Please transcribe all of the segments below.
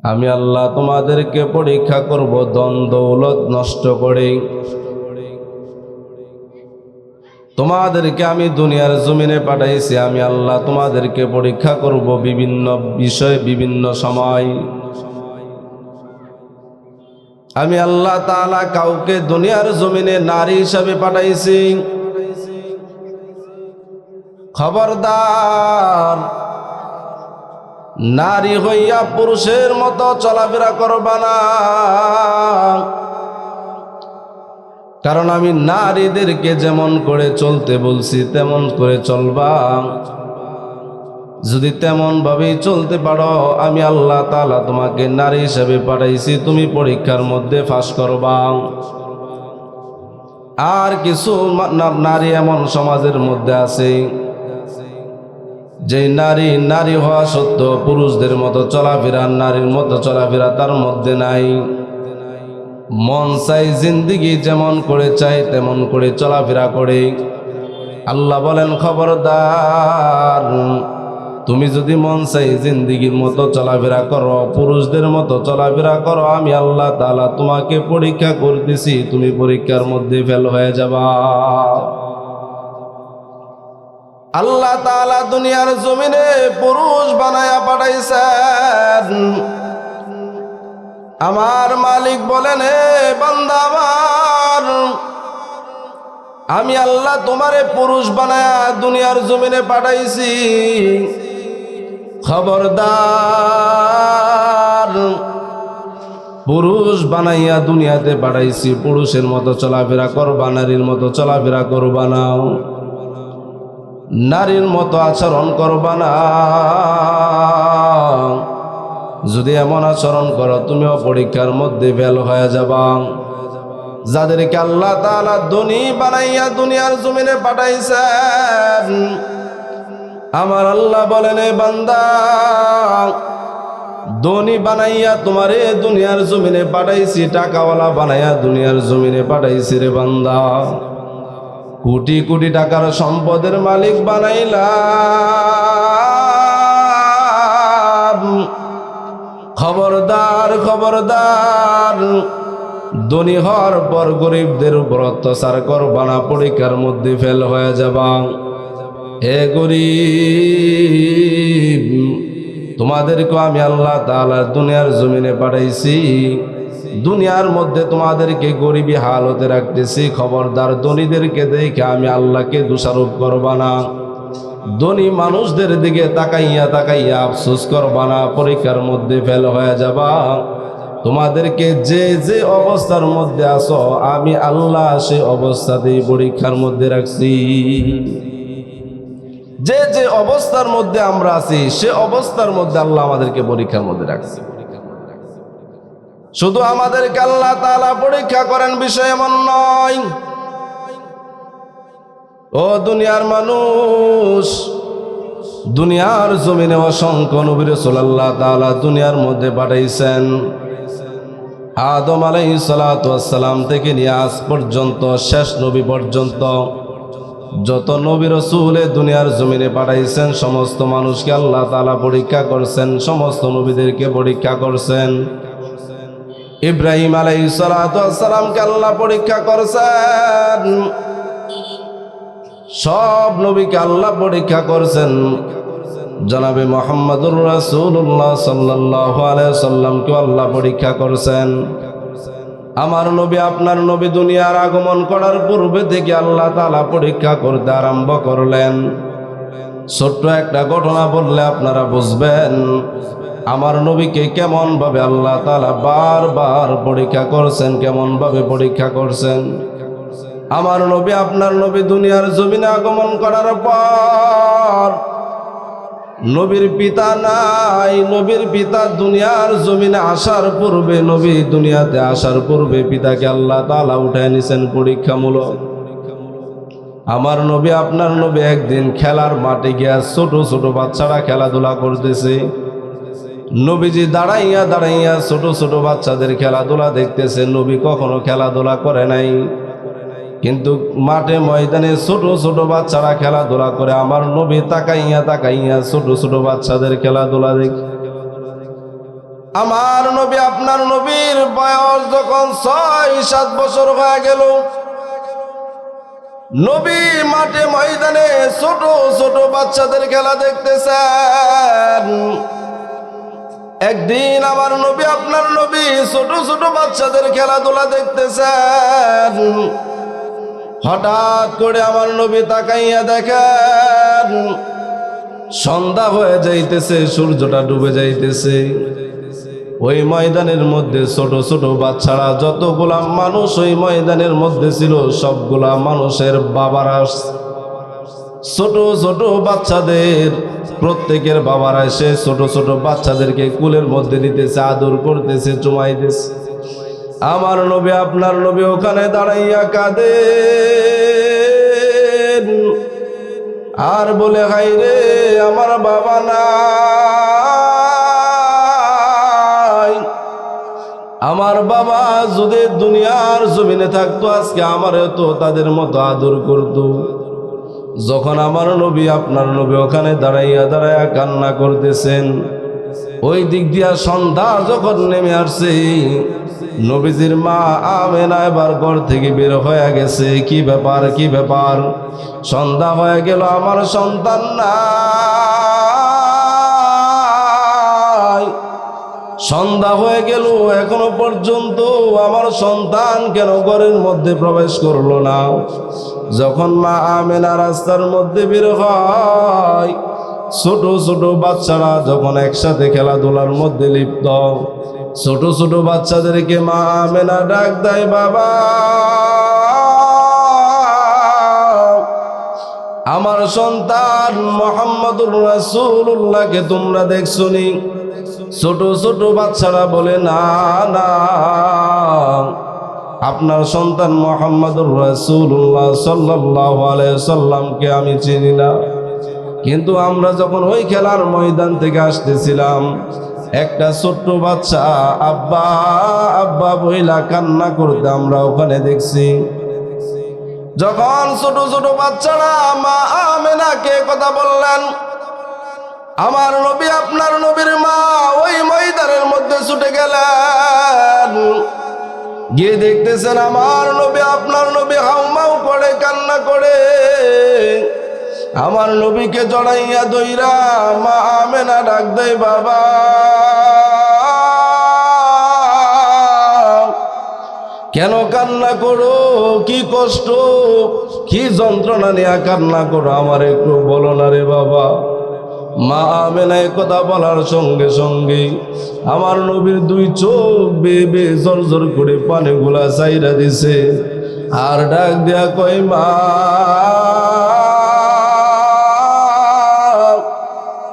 আমি আল্লাহ তোমাদেরকে পরীক্ষা করব দৌলত নষ্ট করে। তোমাদেরকে আমি দুনিয়ার জমিনে পাঠাইছি, আমি আল্লাহ তোমাদেরকে পরীক্ষা করব বিভিন্ন বিষয়, বিভিন্ন সময়। আমি আল্লাহ তাআলা কাউকে দুনিয়ার জমিনে নারী হিসাবে পাঠাইছি। খবরদার নারী হইয়া পুরুষের মতো চলাফেরা করবা না। কারণ আমি নারীদেরকে যেমন করে চলতে বলছি, তেমন করে চলবা। যদি তেমন ভাবেই চলতে পারো, আমি আল্লাহ তালা তোমাকে নারী হিসেবে পাঠাইছি, তুমি পরীক্ষার মধ্যে ফাঁস করবা। আর কিছু নারী এমন সমাজের মধ্যে আছে যে নারী নারী হওয়া সত্ত্বেও পুরুষদের মতো চলাফেরা, নারীর মতো চলাফেরা তার মধ্যে নাই। মন চাই জিন্দিগি যেমন করে চাই, তেমন করে চলাফেরা করে। আল্লাহ বলেন, খবরদার, তুমি যদি মন চাই জিন্দিগির মতো চলাফেরা করো, পুরুষদের মতো চলাফেরা করো, আমি আল্লাহ তাআলা তোমাকে পরীক্ষা করতেছি, তুমি পরীক্ষার মধ্যে ফেল হয়ে যাবা। আল্লাহ তালা দুনিয়ার জমিনে পুরুষ বানায়া পাঠাইছেন। আমার মালিক বলেন হে বান্দা আমার, আমি আল্লাহ তোমারে পুরুষ বানায়া দুনিয়ার জমিনে পাঠাইছি। খবরদার, পুরুষ বানাইয়া দুনিয়াতে পাঠাইছি। পুরুষের মতো চলাফেরা করবা, নারীর মতো চলাফেরা করবা না। নারীর মতো আচরণ করবা না। যদি এমন আচরণ করো, তুমিও পরীক্ষার মধ্যে ফেল হয়ে যাবা। যাদেরকে আল্লাহ তাআলা ধনী বানাইয়া দুনিয়ার জমিনে পাঠাইছেন, আমার আল্লাহ বলেন বান্দা, ধনী বানাইয়া তোমারে দুনিয়ার জমিনে পাঠাইছি, টাকাওয়ালা বানাইয়া দুনিয়ার জমিনে পাঠাইছি রে বান্দা। কোটি কোটি টাকার সম্পদের মালিক বানাইলাম। খবরদার খবরদার। ধনী হওয়ার পর গরিবদের উপর অত্যাচার করবা না পরীক্ষার মধ্যে ফেল হয়ে যাবা। এ গরিব তোমাদেরকে আমি আল্লাহ তাআলা দুনিয়ার জমিনে পাঠাইছি। দুনিয়ার মধ্যে তোমাদেরকে গরিবী হালতে রাখতেছি, খবরদার ধনীদেরকে দেখে আমি আল্লাহকে দোষারোপ করবা না। ধনী মানুষদের দিকে তাকাইয়া তাকাইয়া আফসোস করবা না, পরীক্ষার মধ্যে ফেল হয়ে যাবা। তোমাদেরকে যে যে অবস্থার মধ্যে আছো, আমি আল্লাহ সে অবস্থাতেই পরীক্ষার মধ্যে রাখছি। যে যে অবস্থার মধ্যে আমরা আছি, সে অবস্থার মধ্যে আল্লাহ আমাদেরকে পরীক্ষার মধ্যে রাখছে। শুধু আমাদেরকে আল্লাহ তালা পরীক্ষা করেন, বিষয় এমন নয়। ও দুনিয়ার মানুষ, দুনিয়ার জমিনে অসংখ্য নবীর সোল্লাহ তাআলা দুনিয়ার মধ্যে পাঠাইছেন। আদম আলাই সালাম থেকে নিয়ে আজ পর্যন্ত, শেষ নবী পর্যন্ত, যত নবী রসুলে দুনিয়ার জমিনে পাঠাইছেন, সমস্ত মানুষকে আল্লাহ তালা পরীক্ষা করছেন, সমস্ত নবীদেরকে পরীক্ষা করছেন। ইব্রাহিম আলাই সালামকে আল্লাহ পরীক্ষা করছেন। সব নবীকে আল্লাহ পরীক্ষা করছেন। জনাবে মোহাম্মদুর রাসূলুল্লাহ সাল্লাল্লাহু আলাইহি সাল্লামকে আল্লাহ পরীক্ষা করছেন। আমার নবী আপনার নবী দুনিয়ার আগমন করার পূর্বে থেকে আল্লাহ তাআলা পরীক্ষা করতে আরম্ভ করলেন। ছোট্ট একটা ঘটনা বললে আপনারা বুঝবেন। আমার নবীকে কেমন ভাবে আল্লাহ তাআলা বারবার পরীক্ষা করছেন কেমন ভাবে পরীক্ষা করছেন? আমার নবী আপনার নবী দুনিয়ার জমিনে আগমন করার পর নবীর পিতা নাই, নবীর পিতা দুনিয়ার জমিনে আসার পূর্বে, নবী দুনিয়াতে আসার পূর্বে পিতাকে আল্লাহ তাআলা উঠায় নিছেন পরীক্ষামূলক। আমার নবী আপনার নবী একদিন খেলার মাঠে গিয়া ছোট ছোট বাচ্চারা খেলাধুলা করতেছে। নবীজি দাঁড়াইয়া দাঁড়াইয়া ছোট ছোট বাচ্চাদের খেলাধুলা দেখতেছে। নবী কখনো খেলাধুলা করে নাই। কিন্তু মাঠে ময়দানে ছোট ছোট বাচ্চারা খেলাধুলা করে। আমার নবী তাকাইয়া তাকাইয়া ছোট ছোট বাচ্চাদের খেলাধুলা দেখ। আমার নবী, আপনার নবীর বয়স যখন ছয়, সাত বছর হয়ে গেল। নবী মাঠে ময়দানে ছোট ছোট বাচ্চাদের খেলা দেখতেছেন। একদিন আমার নবী, আপনার নবী ছোট ছোট বাচ্চাদের খেলাধুলা দেখতেছেন। হঠাৎ করে আমার নবী তাকাইয়া দেখেন, সন্ধ্যা হয়ে যাইতেছে, সূর্যটা ডুবে যাইতেছে। ওই ময়দানের মধ্যে ছোট ছোট বাচ্চারা যতগুলা মানুষ ওই ময়দানের মধ্যে ছিল, সবগুলা মানুষের বাবারা, ছোট ছোট বাচ্চাদের প্রত্যেকের বাবারা এসে ছোট ছোট বাচ্চাদেরকে কুলের মধ্যে নিতেছে আদর করতেছে, চুমাইতেছে। আমার নবী, আপনার নবী ওখানে দাঁড়াইয়া কাঁদে আর বলে হাই রে আমার বাবা নাই। আমার বাবা যদি দুনিয়ার জমিনে থাকতো, আজকে আমার তো তাদের মতো আদর করতো। যখন আমার নবী আপনার নবী ওখানে দাঁড়াইয়া দাঁড়াইয়া কান্না করতেছেন, ওই দিক দিয়া সন্ধ্যা যখন নেমে আসছে, নবীজির মা আমেনা এবার ঘর থেকে বের হয়ে গেছে। কি ব্যাপার কি ব্যাপার? সন্ধ্যা হয়ে গেল, আমার সন্তান নাই। সন্ধ্যা হয়ে গেল, এখনও পর্যন্ত আমার সন্তান কেন ঘরের মধ্যে প্রবেশ করল না? যখন মা আমেনা রাস্তার মধ্যে বের হয়, ছোট ছোট বাচ্চারা যখন একসাথে খেলাধুলার মধ্যে লিপ্ত, ছোট ছোট বাচ্চাদেরকে মা আমেনা ডাক দেয়, বাবা, আমার সন্তান মোহাম্মদুর রাসূলুল্লাহকে তোমরা দেখছনি ছোট ছোট বাচ্চারা বলে, না না। আপনার সন্তান মোহাম্মদুর রাসূলুল্লাহ সাল্লাল্লাহু আলাইহি সাল্লামকে আমি চিনি না। কিন্তু আমরা যখন ওই খেলার ময়দান থেকে আসতেছিলাম, একটা ছোট্ট বাচ্চা আব্বা আব্বা বইলা কান্না করতে আমরা ওখানে দেখছি। যখন ছোট ছোট বাচ্চারা মা আমেনাকে কথা বললেন, আমার নবী, আপনার নবীর মা ছুটে গেলেন। গিয়ে দেখতেছেন আমার নবী, আপনার নবী হাউমাউ করে, কান্না করে। আমার নবীকে জড়াইয়া দইরা মা আমেনা ডাক দেয়, বাবা, কেন কান্না করো? কি কষ্ট? কি যন্ত্রণা নিয়ে কান্না করো? আমার একটু বলো না রে বাবা। মা আমেনা এ কথা বলার সঙ্গে সঙ্গে আমার নবীর দুই চোখ বেয়ে বেয়ে জর করে পানিগুলা চাইরা দিছে। আর ডাক দেয়া কই মা,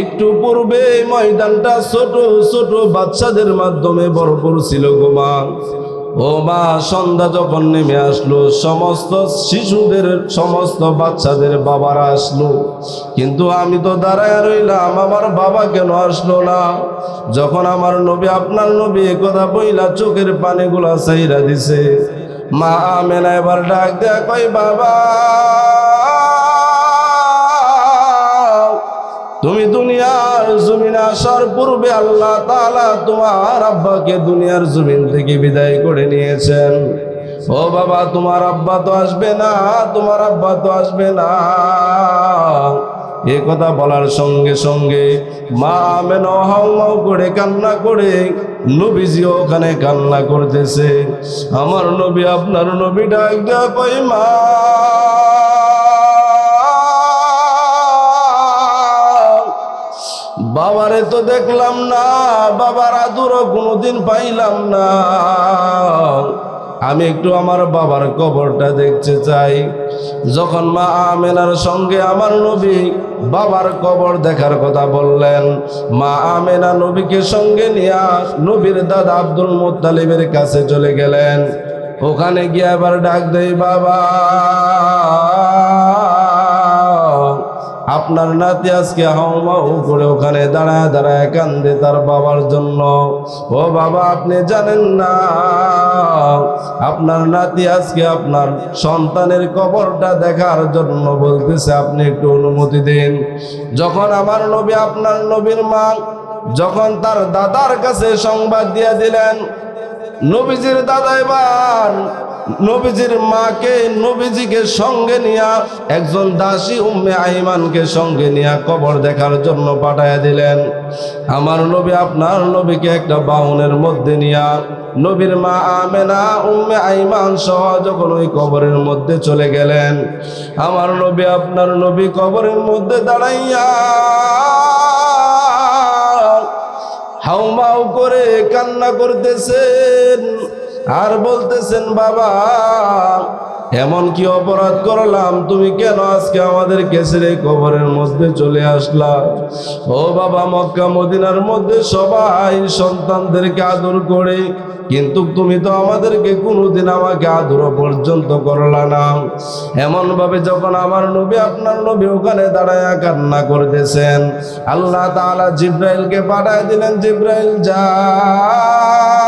একটু পূর্বে ময়দানটা ছোট ছোট বাচ্চাদের মাধ্যমে ভরপুর ছিল গো মা। ও মা, সন্ধ্যা যখন নেমে আসলো, সমস্ত শিশুদের, সমস্ত বাচ্চাদের বাবারা আসলো। কিন্তু আমি তো দাঁড়ায় রইলাম, আমার বাবা কেন আসলো না? যখন আমার নবী, আপনার নবী কথা বইলা চোখের পানিগুলা চাইরা দিছে, মা আমেনা এবার ডাক দেয়া কই বাবা, তুমি দুনিয়ার জমিনে আসার পূর্বে আল্লাহ তাআলা তোমার আব্বাকে দুনিয়ার জমিন থেকে বিদায় করে নিয়েছেন। ও বাবা, তোমার আব্বা তো আসবে না, তোমার আব্বা তো আসবে না। এ কথা বলার সঙ্গে সঙ্গে মা মেন হাউ করে কান্না করে নবীজি ওখানে কান্না করতেছে। আমার নবী, আপনার নবী ডাক মা। বাবারে তো দেখলাম না, বাবার আদুরও কোনোদিন পাইলাম না। আমি একটু আমার বাবার কবরটা দেখতে চাই। যখন মা আমেনার সঙ্গে আমার নবী বাবার কবর দেখার কথা বললেন, মা আমেনা নবীকে সঙ্গে নিয়ে নবীর দাদা আব্দুল মোত্তালিবের কাছে চলে গেলেন। ওখানে গিয়ে আবার ডাক দেই বাবা! আপনার নাতি আজকে হাউমাউ করে ওখানে দাঁড়ায় দাঁড়ায় কান্দে তার বাবার জন্য। ও বাবা, আপনি জানেন না, আপনার নাতি আজকে আপনার সন্তানের কবরটা দেখার জন্য বলতেছে, আপনি একটু অনুমতি দিন। যখন আমার নবী আপনার নবীর মা যখন তার দাদার কাছে সংবাদ দিয়ে দিলেন, নবীজির দাদা এবার নবীজির মাকে নবীজিকে সঙ্গে নিয়া, একজন দাসী উম্মে আইমানকে সঙ্গে নিয়া কবর দেখার জন্য পাঠাইয়া দিলেন। আমার নবী আপনার নবীকে একটা বাউনের মধ্যে নিয়া, নবীর মা আমেনা, উম্মে আইমান সহ যখন ওই কবরের মধ্যে চলে গেলেন, আমার নবী আপনার নবী কবরের মধ্যে দাঁড়াইয়া হাউমাউ করে কান্না করতেছেন। আর বলতেছেন, বাবা, এমন কি অপরাধ করলাম? তুমি কেন আজকে আমাদের কেসের কবরের মধ্যে চলে আসলা? ও বাবা, মক্কা, মদিনার মধ্যে সবাই সন্তানদেরকে আদর করে, কিন্তু তুমি তো আমাদেরকে কোনোদিন আমাকে আদর পর্যন্ত করলা না। এমন ভাবে যখন আমার নবী আপনার নবী ওখানে দাঁড়ায় কান্না করতেছেন, আল্লাহ তাআলা জিব্রাইলকে পাঠায় দিলেন, জিব্রাইল যাও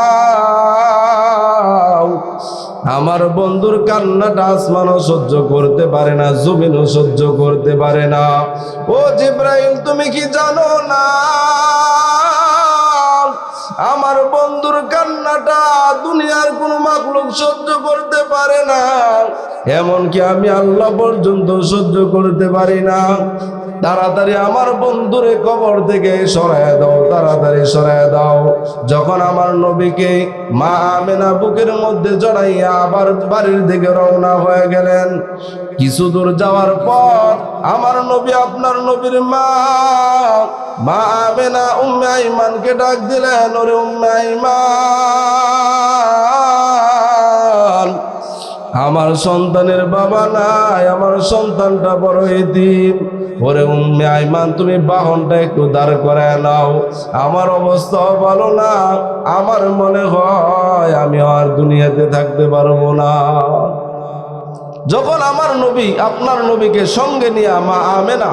আমার বন্ধুর কান্নাটা আসমানও সহ্য করতে পারে না, জমিনও সহ্য করতে পারে না। ও জিব্রাইল, তুমি কি জানো না? আমার বন্ধুর কান্নাটা দুনিয়ার কোন মাকলুক সহ্য করতে পারে না, এমনকি আমি আল্লাহ পর্যন্ত সহ্য করতে পারি না। তাড়াতাড়ি আমার বন্ধুরে কবর থেকে সরায় দাও, তাড়াতাড়ি সরায় দাও। যখন আমার নবীকে মা আমেনা বুকের মধ্যে জড়াইয়া আবার বাড়ির দিকে রওনা হয়ে গেলেন। কিছু দূর যাওয়ার পর আমার নবী আপনার নবীর মা মা আমেনা উম্মে আইমানকে ডাক দিলেন, ওরে উম্মে আইমান, আমার সন্তানের বাবা নাই, আমার সন্তানটা বড় এদিন ওরে উম্মে আইমান, তুমি বাহনটা একটু দাঁড় করায় নাও। আমার অবস্থা ভালো না, আমার মনে হয় আমি আর দুনিয়াতে থাকতে পারব না। যখন আমার নবী, আপনার নবীকে সঙ্গে নিয়ে মা আমেনা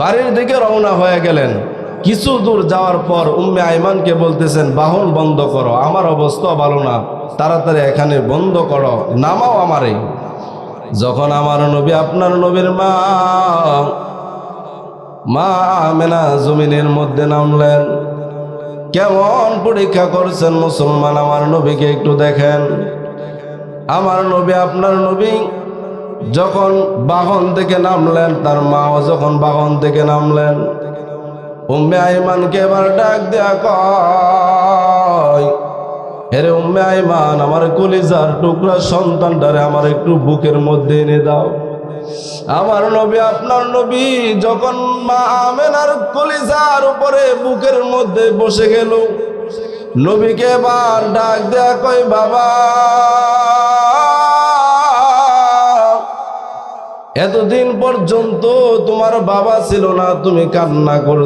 বাড়ির দিকে রওনা হয়ে গেলেন, কিছু দূর যাওয়ার পর উম্মে আইমানকে বলতেছেন, বাহন বন্ধ করো, আমার অবস্থা ভালো না, তাড়াতাড়ি এখানে বন্ধ করো, নামাও আমারে। যখন আমার নবী আপনার নবীর মা মা আমেনা জমিনের মধ্যে নামলেন। কেমন পরীক্ষা করছেন মুসলমান? আমার নবীকে একটু দেখেন। আমার নবী আপনার নবী যখন বাহন থেকে নামলেন, তার মাও যখন বাহন থেকে নামলেন, উম্মে আইমানকে এবার ডাক দেয়া কয় হেরে উম্মে আইমান, আমার কলিজার টুকরা সন্তানটারে আমার একটু বুকের মধ্যে এনে দাও। আমার নবী, আপনার নবী যখন মা আমেনার কলিজার উপরে বুকের মধ্যে বসে গেল, নবীকে এবার ডাক দেয়া কই বাবা, এতদিন পর্যন্ত তোমার বাবা ছিল না, তুমি কান্না কর